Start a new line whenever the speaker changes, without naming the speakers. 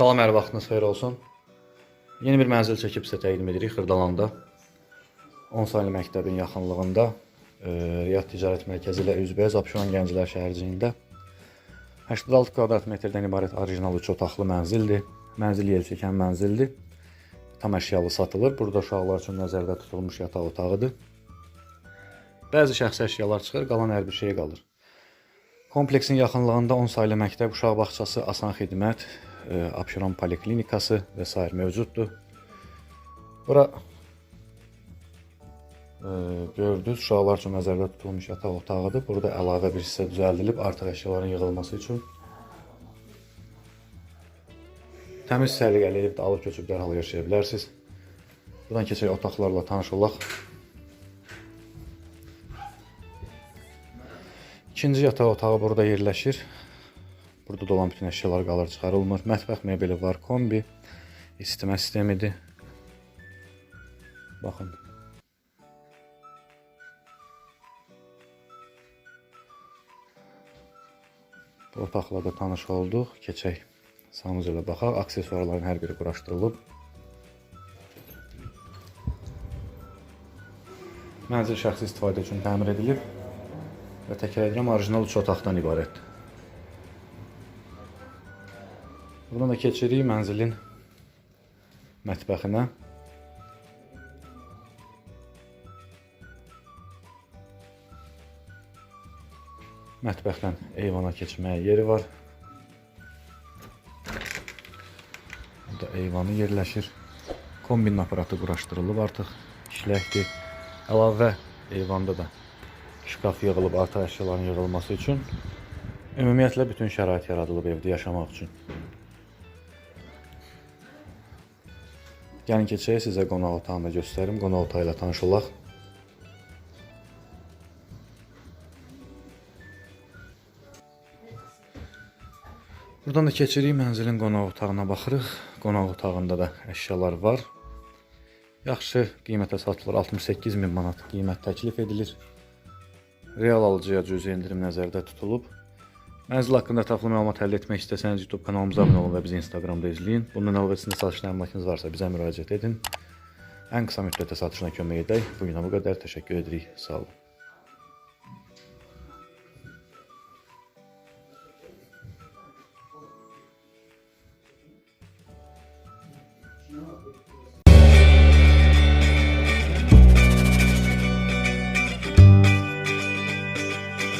Salam, hər vaxtınız xeyir olsun. Yeni bir mənzil çəkib sizə təqdim edirik Xırdalanda. 10 saylı məktəbin yaxınlığında, e, Riyad Ticarət Mərkəzi ilə üzbəüz Abşeron Gənclər şəhərciyində 86 kvadrat metrdən ibarət orijinal 3 otaqlı mənzildir. Mənzil yer çəkən mənzildir. Tam əşyalı satılır. Burada uşaqlar üçün nəzərdə tutulmuş yataq otağıdır. Bəzi şəxsi əşyalar çıxır, qalan hər bir şey qalır. Kompleksin yaxınlığında 10 saylı məktəb, uşaq bağçası, asan xidmət, e, Abşeron poliklinikası s. mövcuddur. Bura e, gördünüz, uşaqlar üçün nəzərdə tutulmuş yataq otağıdır. Burada əlavə bir hissə düzəldilib artıq əşyaların yığılması üçün. Təmiz səliqəli evdə alıb köçüb dərhal yaşaya bilərsiniz. Buradan keçək otaqlarla tanış olaq. İkinci yataq otağı burada yerləşir. Burada da olan bütün əşyalar qalır, çıxarılmır. Mətbəx mebeli var, kombi, isitmə sistemidir. Baxın. Bu otaqla da tanış olduq. Keçək sanuzelə baxaq. Aksesuarların hər biri quraşdırılıb. Mənzil şəxsi istifadə üçün təmir edilib və təkrar edirəm, orijinal 3 otaqdan ibarətdir. Buradan da keçirik mənzilin mətbəxinə. Mətbəxdən eyvana keçməyə yeri var. Burada eyvanı yerləşir. Kombin aparatı quraşdırılıb artıq işləkdir. Əlavə eyvanda da şkaf yığılıb artıq əşyaların yığılması üçün. Ümumiyyətlə bütün şərait yaradılıb evdə yaşamaq üçün. Gəlin keçək sizə qonaq otağını göstərim. Qonaq otağı ilə tanış olaq. Buradan da keçirik mənzilin qonaq otağına baxırıq. Qonaq otağında da əşyalar var. Yaxşı qiymətə satılır. 68 min manat qiymət təklif edilir. Real alıcıya cüzi endirim nəzərdə tutulub. Mənzil haqqında ətraflı məlumat əldə etmək istəsəniz YouTube kanalımıza abunə olun və bizi Instagramda izləyin. Bundan əlavə sizin satışdan əmlakınız varsa bizə müraciət edin. Ən qısa müddətdə satışına kömək edək. Bu günə bu qədər. Təşəkkür edirik. Sağ olun. Thank you.